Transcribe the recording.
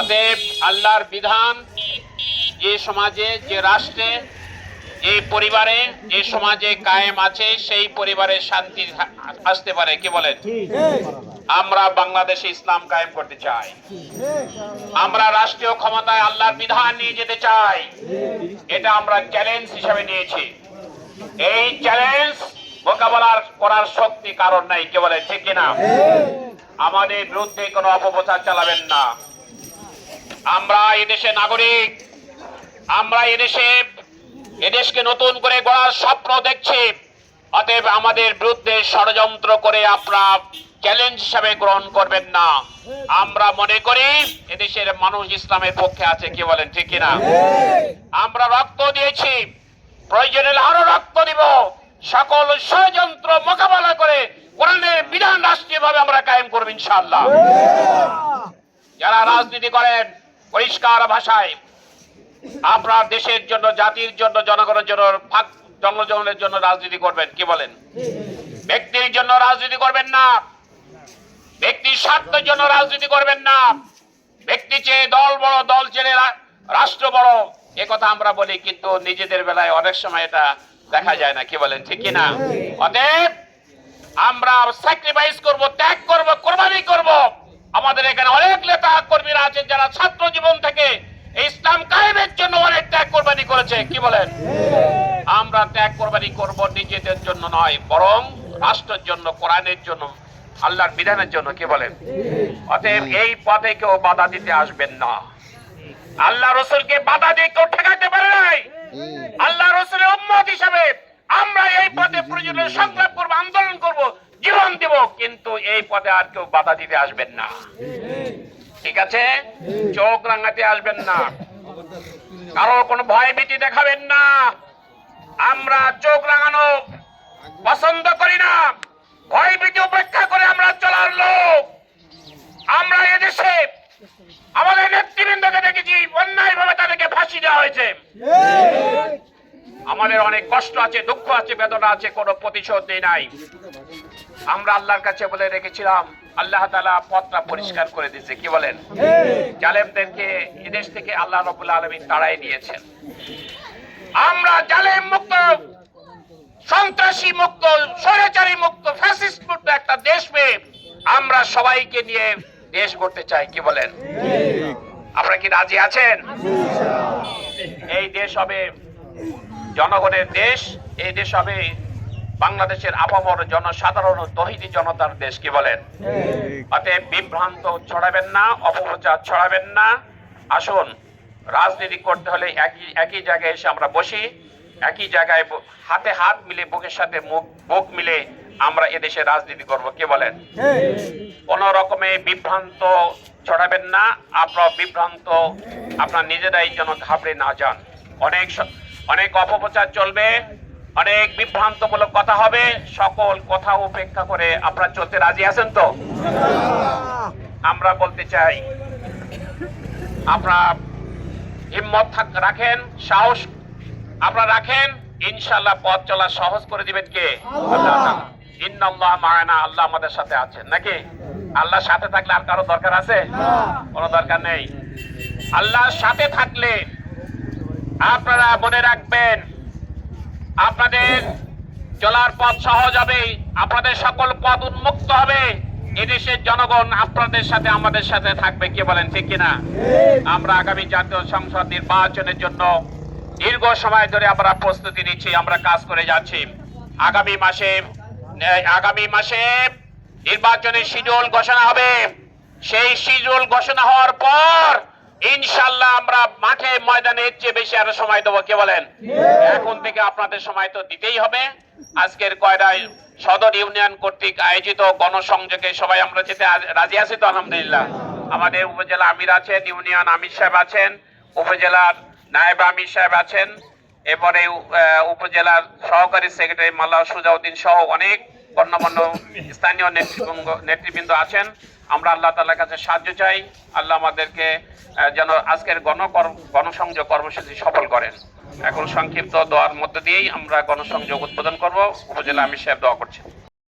অতএব আল্লাহর বিধান যে সমাজে, যে রাষ্ট্রে, যে পরিবারে, যে সমাজে কায়েম আছে, সেই পরিবারে শান্তি আসতে পারে। কি বলেন? আমরা বাংলাদেশে ইসলাম কায়েম করতে চাই। আমরা রাষ্ট্রীয় ক্ষমতায় আল্লাহর বিধান নিয়ে যেতে চাই। এটা আমরা চ্যালেঞ্জ হিসাবে নিয়েছি। এই চ্যালেঞ্জ মোকাবেলা করার শক্তি কারণ নাই। কে বলে ঠিক কিনা? আমাদের বিরুদ্ধে কোনো অপপ্রচার চালাবেন না। আমরা এদেশে নাগরিক, আমরা এদেশে, এদেশকে নতুন করে গড়ার স্বপ্ন দেখছি। অতএব আমাদের বিরুদ্ধে ষড়যন্ত্র করে আপনারা চ্যালেঞ্জ হিসাবে গ্রহণ করবেন না। আমরা মনে করি এদেশের মানুষ ইসলামের পক্ষে আছে, কি বলেন, ঠিক কিনা? আমরা রক্ত দিয়েছি, প্রয়োজনে আরও রক্ত দিব। সকল ষড়যন্ত্র মোকাবেলা করে কোরআনের বিধান রাষ্ট্রীয়ভাবে আমরা কায়েম করব ইনশাআল্লাহ। যারা রাজনীতি করেন পরিষ্কার ভাষায় আপনার দেশের জন্য, জাতির জন্য, জনগণের জন্য জনগণের জন্য রাজনীতি করবেন, কি বলেন? ব্যক্তির জন্য রাজনীতি করবেন না। ব্যক্তির স্বার্থের জন্য রাজনীতি করবেন না। ব্যক্তি চেয়ে দল বড়, দল চেয়ে রাষ্ট্র বড়, এ কথা আমরা বলি, কিন্তু নিজেদের বেলায় অনেক সময় এটা দেখা যায় না, কি বলেন, ঠিক না অতএব আমরা স্যাক্রিফাইস করব, ত্যাগ করব, কোরবানি করব। আমাদের এখানে অনেক নেতা কর্মীরা আছেন যারা ছাত্র জীবন থেকে ইসলাম কায়েমের জন্য অনেক ত্যাগ কোরবানি করেছে। কি বলেন? আমরা ত্যাগ কোরবানি করব নিজেদের জন্য নয় বরং রাষ্ট্রের জন্য কোরআনের জন্য আল্লাহর বিধানের জন্য। কি বলেন? অতএব এই পথে কেউ বাধা দিতে আসবেন না। আল্লাহ রসুলকে বাধা দিয়ে কেউ ঠেকাতে পারে নাই। আল্লাহ রসুলের উম্মত হিসাবে আমরা এই পথে প্রয়োজনে সংগ্রাম করব আন্দোলন করব জীবন দেব কিন্তু এই পথে আর কেউ বাধা দিতে আসবেন না। ঠিক আছে? চোখ রাঙাতে আসবেন না। কারও কোনো ভয় ভীতি দেখাবেন না। আমরা চোখ রাঙানো পছন্দ করি না। ভয় ভীতি উপেক্ষা করে আমরা চলার লোক। আমরা এদেশে আমাদের নেতৃবৃন্দকে দেখেছি অন্যায় ভাবে তাদেরকে ফাঁসি দেওয়া হয়েছে। আমাদের অনেক কষ্ট আছে দুঃখ আছে বেদনা আছে কোনো প্রতিশোধ নেই নাই। আমরা আল্লাহর কাছে বলে রেখেছিলাম আল্লাহ তালা পথটা পরিষ্কার করে দিয়েছে কি বলেন? জালেমদেরকে এদেশ থেকে আল্লাহ রবুল্লা আলমী তাড়াই দিয়েছেন। আমরা জালেম মুক্ত সন্ত্রাসী মুক্ত স্বৈরাচারী মুক্ত ফ্যাসিস্ট মুক্ত একটা দেশ পেয়ে আমরা সবাইকে নিয়ে দেশ গড়তে চাই কি বলেন? আপনারা কি রাজি আছেন? এই দেশ হবে জনগণের দেশ এই দেশ হবে বাংলাদেশের আপামর জনসাধারণ তহিদি জনতার দেশ কি বলেন? অতএব বিভ্রান্ত ছড়াবেন না অপপ্রচার ছড়াবেন না। আসুন রাজনীতি করতে হলে একই একই জায়গায় এসে আমরা বসি একই জায়গায় হাতে হাত মিলে বুকের সাথে মুখ বুক মিলে আমরা এদেশে রাজনীতি করব কে বলেন? কোন রকমে বিভ্রান্ত ছড়াবেন না আপনার বিভ্রান্ত আপনার নিজেরাই যেন ঘাবড়ে না যান। অনেক অনেক অপপ্রচার চলবে অনেক বিভ্রান্তমূলক কথা হবে সকল কথা উপেক্ষা করে আপনারা চলতে রাজি আছেন তো? আমরা বলতে চাই আপনারা হিম্মত থাক রাখেন সাহস আপনারা রাখেন ইনশাল্লাহ পথ চলা সহজ করে দিবেন কে? আল্লাহ। ইন্নাল্লাহ মায়ানা আল্লাহ আমাদের সাথে আছেন নাকি? আল্লাহর সাথে থাকলে আর কারও দরকার আছে? কোনো দরকার নেই। আল্লাহর সাথে থাকলে আপনারা মনে রাখবেন, আপনাদের চলার পথ সহজ হবে, আপনাদের সকল পথ উন্মুক্ত হবে। এদেশের জনগণ আপনাদের সাথে, আমাদের সাথে থাকবে, কে বলেন, ঠিক কিনা আমরা আগামী জাতীয় সংসদ নির্বাচনের জন্য দীর্ঘ সময় ধরে আমরা প্রস্তুতি নিচ্ছি, আমরা কাজ করে যাচ্ছি। আগামী মাসে আগামী মাসে নির্বাচনের শিডিউল ঘোষণা হবে। সেই শিডিউল ঘোষণা হওয়ার পর ইনশাল্লাহ আমরা মাঠে ময়দানে এর চেয়ে বেশি আরও সময় দেবো। কে বলেন? এখন থেকে আপনাদের সময় তো দিতেই হবে। আজকের কয়রায় সদর ইউনিয়ন কর্তৃক আয়োজিত গণসংযোগে সবাই আমরা যেতে রাজি আছি তো আলহামদুলিল্লাহ। আমাদের উপজেলা আমির আছেন ইউনিয়ন আমির সাহেব আছেন উপজেলার নায়েব আমির সাহেব আছেন এরপরে উপজেলার সহকারী সেক্রেটারি মাল্লা সুজাউদ্দিন সহ অনেক গণ্যমান্য স্থানীয় নেতৃবৃন্দ নেতৃবৃন্দ আছেন। আমরা আল্লাহ তালার কাছে সাহায্য চাই। আল্লাহ আমাদেরকে যেন আজকের গণকর্ম গণসংযোগ কর্মসূচি সফল করেন। এখন সংক্ষিপ্ত দোয়ার মধ্য দিয়েই আমরা গণসংযোগ উদ্বোধন করব। উপজেলা আমি সাহেব দোয়া করছেন